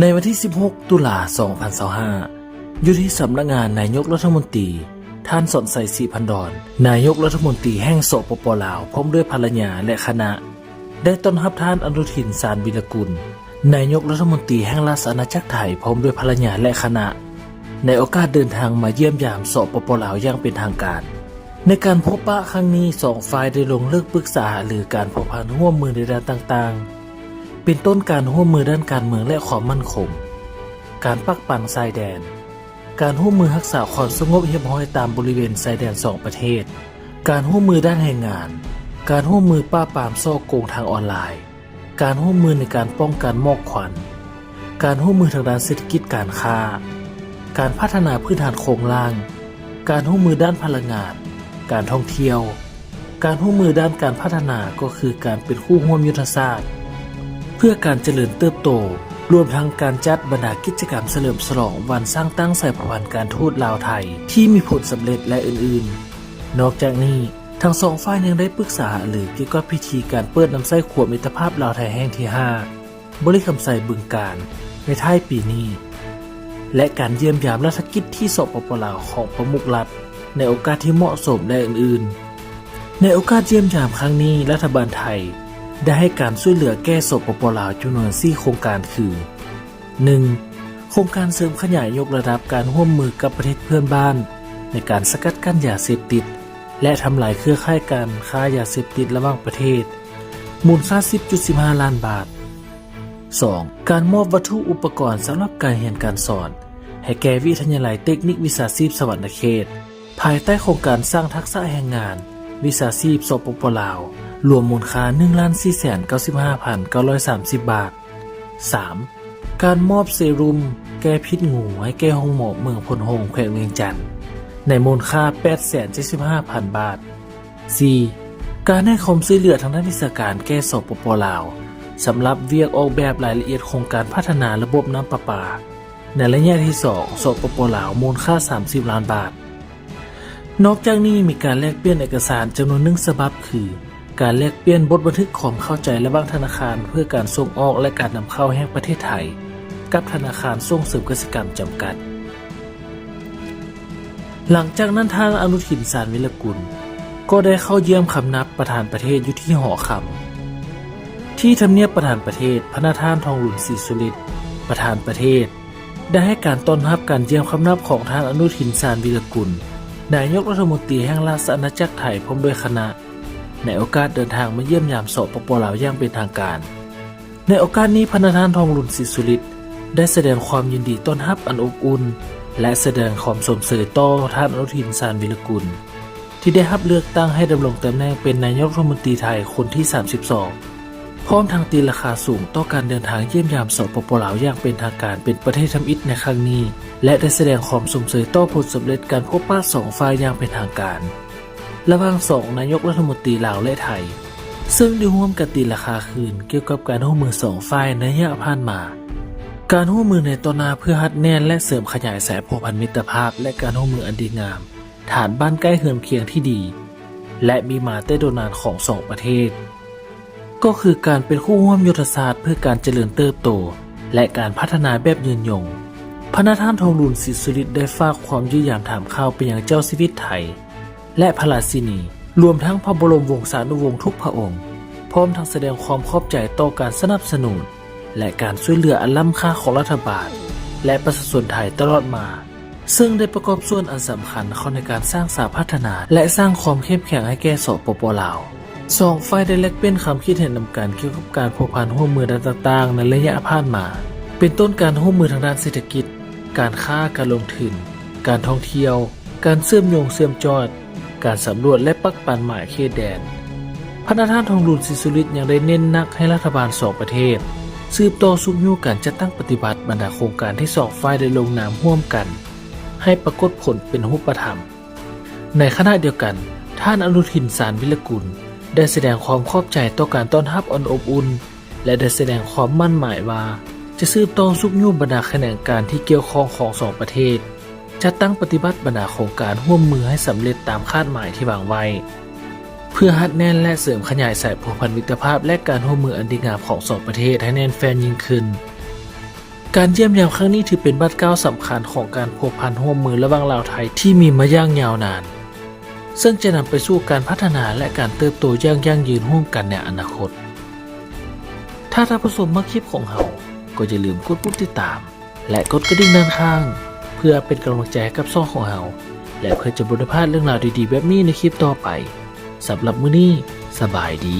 ในวันที่ 16 ตุลา 2025 อยู่ที่สำนักงานนายกรัฐมนตรี ท่านสนใสศรีพันดอน นายกรัฐมนตรีแห่งโสปปลาว พร้อมด้วยภรรยาและคณะ ได้ต้อนรับท่านอนุทินสารวิรกุล นายกรัฐมนตรีแห่งราชอาณาจักรไทยพร้อมด้วยภรรยาและคณะ ในโอกาสเดินทางมาเยี่ยมยามโสปปลาวอย่างเป็นทางการ ในการพบปะครั้งนี้สองฝ่ายได้ลงเลิกปรึกษาหรือการผูกพันร่วมมือในด้านต่างๆ เป็นต้นการร่วมมือด้านการเมืองและความมั่นคง การปักปันชายแดน การร่วมมือรักษาความสงบเรียบร้อยตามบริเวณชายแดนสองประเทศ การร่วมมือด้านแรงงาน การร่วมมือป้าปามซ่อโกงทางออนไลน์ การร่วมมือในการป้องกันมอกควันการร่วมมือทางด้านเศรษฐกิจการค้า การพัฒนาพื้นฐานโครงล่าง การร่วมมือด้านพลังงาน การท่องเที่ยว การร่วมมือด้านการพัฒนาก็คือการเป็นคู่ร่วมยุทธศาสตร์ พื่อการเจริญเติบโต รวมทั้งการจัดบรรดากิจกรรมเฉลิมฉลองวันสร้างตั้งสายพันธ์การทูตลาวไทยที่มีผลสำเร็จและอื่นๆ นอกจากนี้ทั้งสองฝ่ายยังได้ปรึกษาหรือเกี่ยวกับพิธีการเปิดน้ำไส้ขวบมิตรภาพลาวไทยแห่งที่ 5 บริคำใส่บึงการในท้ายปีนี้ และการเยี่ยมยามรัฐกิจที่สปปลาวของประมุขรัฐ ในโอกาสที่เหมาะสมและอื่นๆ ในโอกาสเยี่ยมยามครั้งนี้รัฐบาลไทย ได้ให้การช่วยเหลือแก้สปปลาวจำนวน4โครงการคือ 1. โครงการเสริมขยายยกระดับการร่วมมือกับประเทศเพื่อนบ้าน ในการสกัดกั้นยาเสพติด และทำลายเครือข่ายการค้ายาเสพติดระหว่างประเทศ มูลค่า 10.15 ล้านบาท 2. การมอบวัตถุอุปกรณ์สำหรับการเรียนการสอน ให้แก่วิทยาลัยเทคนิควิชาชีพสวรรณเขต ภายใต้โครงการสร้างทักษะแรงงาน วิชาชีพสปปลาว รวมมูลค่า1 4 9 5 930 บาท 3. การมอบเซรุ่มแก้พิษงูให้แก่ห้องหมอเมืองพลหงแขวงเวียงจันทน์ในมูลค่า 875,000 บาท 4. การให้ความช่วยเหลือทางด้านวิชาการแก้สปปลาวสำหรับเวียกออกแบบรายละเอียดโครงการพัฒนาระบบน้ำประปา ในระยะที่ 2 สปปลาวมูลค่า 30 ล้านบาท นอกจากนี้มีการแลกเปลี่ยนเอกสารจำนวนหนึ่งฉบับคือ การแลกเปลี่ยนบทบันทึกความเข้าใจระหว่างธนาคารเพื่อการส่งออกและการนำเข้าแห่งประเทศไทย กับธนาคารส่งเสริมเกษตรกรรมจำกัด หลังจากนั้นทางอนุทินสารวิรกุล ก็ได้เข้าเยี่ยมคำนับประธานประเทศอยู่ที่หอคำที่ทำเนียบประธานประเทศพระนาท่านทองหลุนศรีสุริตประธานประเทศ ได้ให้การต้อนรับการเยี่ยมคำนับของทางอนุทินสารวิรกุลนายกรัฐมนตรีแห่งราชอาณาจักรไทยพร้อมด้วยคณะ ในโอกาสเดินทางมาเยี่ยมยามโสปปลาวอย่างเป็นทางการ ในโอกาสนี้พระนาทานทองลุนศรีสุริตได้แสดงความยินดีต้อนรับอันอบอุ่น และแสดงความสมเสยต่อท่านอนุทินสารวิรกุล ที่ได้รับเลือกตั้งให้ดำรงตำแหน่งเป็นนายกรัฐมนตรีไทยคนที่ 32 พร้อมทางตีราคาสูงต่อการเดินทางเยี่ยมยามสปปลาวอย่างเป็นทางการเป็นประเทศทำอิฐในครั้งนี้ และได้แสดงความสมเสยต่อผลสำเร็จการพบปะสองฝ่ายอย่างเป็นทางการ ระหว่างสองนายกรัฐมนตรีลาวและไทย ซึ่งได้ร่วมกันตีราคาคืนเกี่ยวกับการร่วมมือสองฝ่ายในระยะผ่านมา การร่วมมือในตอนนาเพื่อฮัดแน่นและเสริมขยายสายผูกพันมิตรภาพ และการร่วมมืออันดีงาม ฐานบ้านใกล้เฮือนเคียงที่ดี และมีมาแต่โดนานของสองประเทศ ก็คือการเป็นคู่ร่วมยุทธศาสตร์เพื่อการเจริญเติบโต และการพัฒนาแบบยืนยงพระนาท่านทองรุนศรีสุริตได้ฝากความยืดยามถามข่าวไปยังเจ้าชีวิตไทย และพระราชินี รวมทั้งพระบรมวงศานุวงศ์ทุกพระองค์ พร้อมทั้งแสดงความขอบใจต่อการสนับสนุน และการช่วยเหลืออันล้ำค่าของรัฐบาล และประชาชนไทยตลอดมา ซึ่งได้ประกอบส่วนอันสำคัญเข้าในการสร้างสาพัฒนา และสร้างความเข้มแข็งให้แก่สปปลาวสองฝ่ายได้แลกเปลี่ยนความคิดเห็นนำกันเกี่ยวกับการผูกพันร่วมมือด้านต่างๆ ในระยะผ่านมา เป็นต้นการร่วมมือทางด้านเศรษฐกิจ การค้าการลงทุน การท่องเที่ยว การเชื่อมโยงเชื่อมจอด การสำรวจและปักปันหมายเขตแดน พระนาท่านทองรุนศรีสุริตยังได้เน้นนักให้รัฐบาลสองประเทศ สืบต่อสุกยู่การจัดตั้งปฏิบัติบรรดาโครงการที่สองฝ่ายได้ลงนามร่วมกัน ให้ปรากฏผลเป็นรูปธรรม ในขณะเดียวกัน ท่านอนุทินสารวิรกุล ได้แสดงความขอบใจต่อการต้อนรับอันอบอุ่น และได้แสดงความมั่นหมายว่า จะสืบต่อสุกยู่บรรดาแขนงการที่เกี่ยวข้องของสองประเทศ จะตั้งปฏิบัติบรรดาโครงการร่วมมือให้สำเร็จตามคาดหมายที่วางไว้ เพื่อฮัดแน่นและเสริมขยายสายผูกพันมิตรภาพและการร่วมมืออันดีงามของสองประเทศให้แน่นแฟนยิ่งขึ้น การเยี่ยมยามครั้งนี้ถือเป็นบัตรก้าวสำคัญของการผูกพันร่วมมือระหว่างลาวไทยที่มีมาย่างยาวนาน ซึ่งจะนำไปสู่การพัฒนาและการเติบโตอย่างยั่งยืนร่วมกันในอนาคต ถ้าท่านผู้ชมมาคลิปของเราก็อย่าลืมกดปุ่มติดตาม และกดกระดิ่งด้านข้าง พื่อเป็นกำลังใจกับซ่องของเราและเพื่อจะบริพาดเรื่องราวดีๆ แบบนี้ในคลิปต่อไปสำหรับมื้อนี้สบายดี